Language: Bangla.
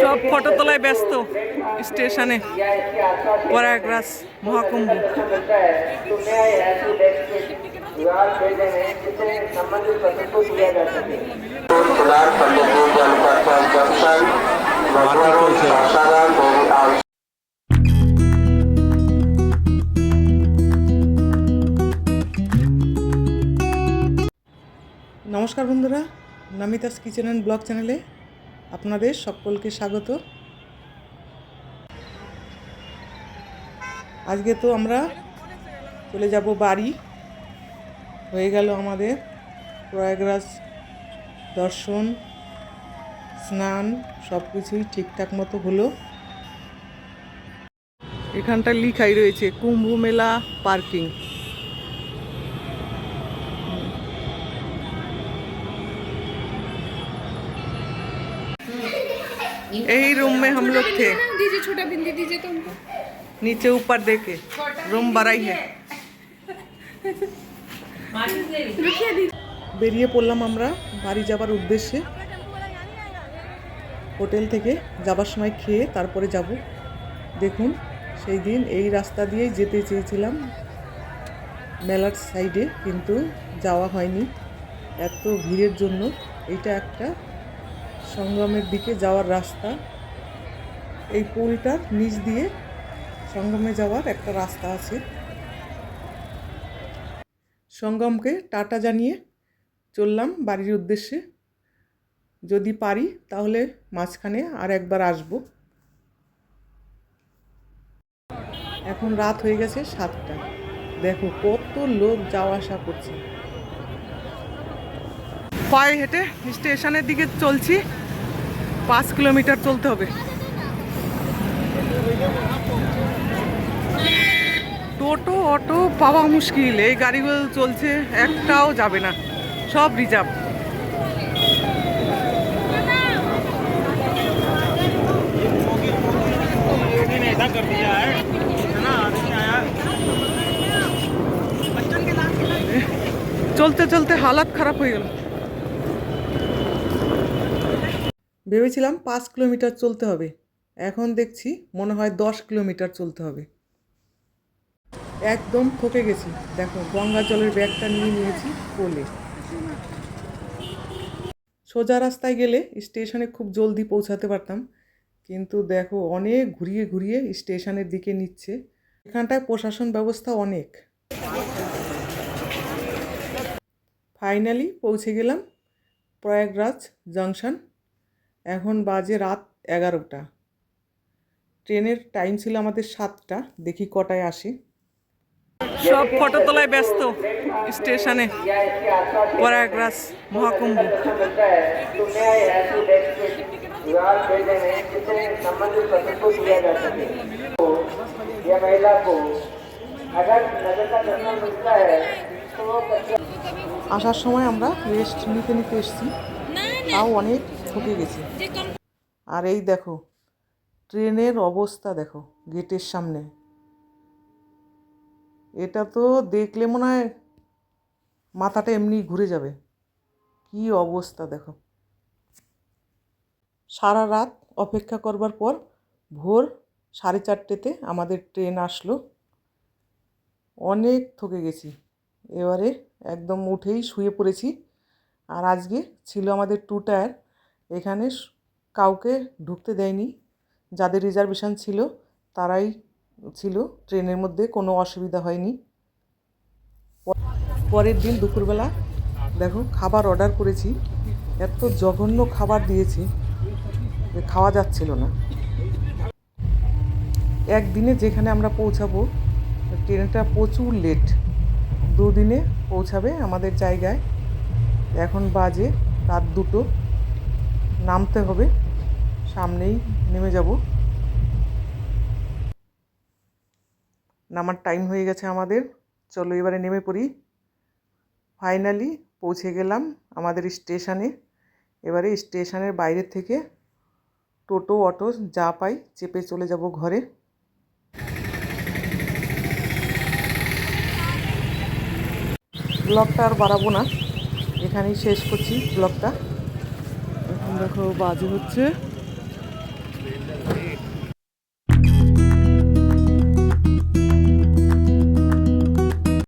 সব ফটো তোলায় ব্যস্ত স্টেশনে প্রয়াগরাজ মহাকুম্ভ। নমস্কার বন্ধুরা নমিতাস কিচেন অ্যান্ড ব্লগ চ্যানেলে আপনাদের সকলকে স্বাগত। আজকে তো আমরা চলে যাব বাড়ি। হয়ে গেল আমাদের প্রয়াগরাজ দর্শন, স্নান সব কিছুই ঠিকঠাক মতো হলো। এখানটা লিখাই রয়েছে, কুম্ভ মেলা, পার্কিং। यही रूम में हम लोग थे दीजिए छोटा बिंदी दीजिए तो उनको नीचे ऊपर देखे रूम बड़ा ही है रुकिए दीदी বেরিয়ে পড়লাম আমরা বাড়ি যাবার উদ্দেশ্যে হোটেল থেকে যাবার সময় খেয়ে তারপরে যাব দেখুন সেই দিন এই রাস্তা দিয়েই যেতে চেয়েছিলাম মেলার সাইডে কিন্তু যাওয়া হয়নি এত ভিড়ের জন্য এটা একটা সঙ্গমের দিকে যাওয়ার রাস্তা। এই পুলটার নিচ দিয়ে সঙ্গমে যাওয়ার একটা রাস্তা আছে। সঙ্গমকে টাটা জানিয়ে চললাম বাড়ির উদ্দেশ্যে। যদি পারি, তাহলে মাঝখানে আর একবার আসব। এখন রাত হয়ে গেছে সাতটা। দেখো, কত লোক যাওয়া আসা করছে। পায়ে হেঁটে স্টেশনের দিকে চলছি। পাঁচ কিলোমিটার চলতে হবে। টোটো, অটো পাওয়া মুশকিল। এই গাড়িগুলো চলছে, একটাও যাবে না। সব রিজার্ভ। চলতে চলতে হালাত খারাপ হয়ে গেল। ভেবেছিলাম পাঁচ কিলোমিটার চলতে হবে। এখন দেখছি মনে হয় দশ কিলোমিটার চলতে হবে। একদম থকে গেছি। দেখো, গঙ্গা জলের ব্যাগটা নিয়ে নিয়েছি কোলে। সোজা রাস্তায় গেলে স্টেশনে খুব জলদি পৌঁছাতে পারতাম। কিন্তু দেখো, অনেক ঘুরিয়ে ঘুরিয়ে স্টেশনের দিকে নিচ্ছে। এখানটায় প্রশাসন ব্যবস্থা অনেক। ফাইনালি পৌঁছে গেলাম প্রয়াগরাজ জংশন। এখন বাজে রাত এগারোটা। ট্রেনের টাইম ছিল আমাদের সাতটা দেখি কটায় আসে। সব ফটো তোলায় ব্যস্ত স্টেশনে প্রয়াগরাজ মহাকুম্ভ। আসার সময় আমরা রেস্ট নিতে নিতে এসেছি। তাও অনেক থকে গেছি। আর এই দেখো ট্রেনের অবস্থা দেখো গেটের সামনে। এটা তো দেখলে মনে হয় মাথাটা এমনি ঘুরে যাবে। কি অবস্থা দেখো। সারা রাত অপেক্ষা করবার পর ভোর সাড়ে চারটেতে আমাদের ট্রেন আসলো। অনেক থকে গেছি। এবারে একদম উঠেই শুয়ে পড়েছি। আর আজকে ছিল আমাদের টু টায়ার এখানে কাউকে ঢুকতে দেয়নি। যাদের রিজার্ভেশন ছিল, তারাই ছিল। ট্রেনের মধ্যে কোনো অসুবিধা হয়নি। পরের দিন দুপুরবেলা, দেখো, খাবার অর্ডার করেছি। এত জঘন্য খাবার দিয়েছে যে খাওয়া যাচ্ছিল না। একদিনে যেখানে আমরা পৌঁছাবো, ট্রেনটা প্রচুর লেট দুদিনে পৌঁছাবে আমাদের জায়গায়। এখন বাজে রাত দুটো। নামতে হবে। সামনেই নেমে যাব। নামার টাইম হয়ে গেছে আমাদের। চলো এবারে নেমে পড়ি। ফাইনালি পৌঁছে গেলাম আমাদের স্টেশনে। এবারে স্টেশনের বাইরে থেকে টোটো, অটো যা পাই চেপে চলে যাব ঘরে। ব্লগটা আর বাড়াবো না। এখানেই শেষ করছি ব্লগটা। এখন দেখো বাজে হচ্ছে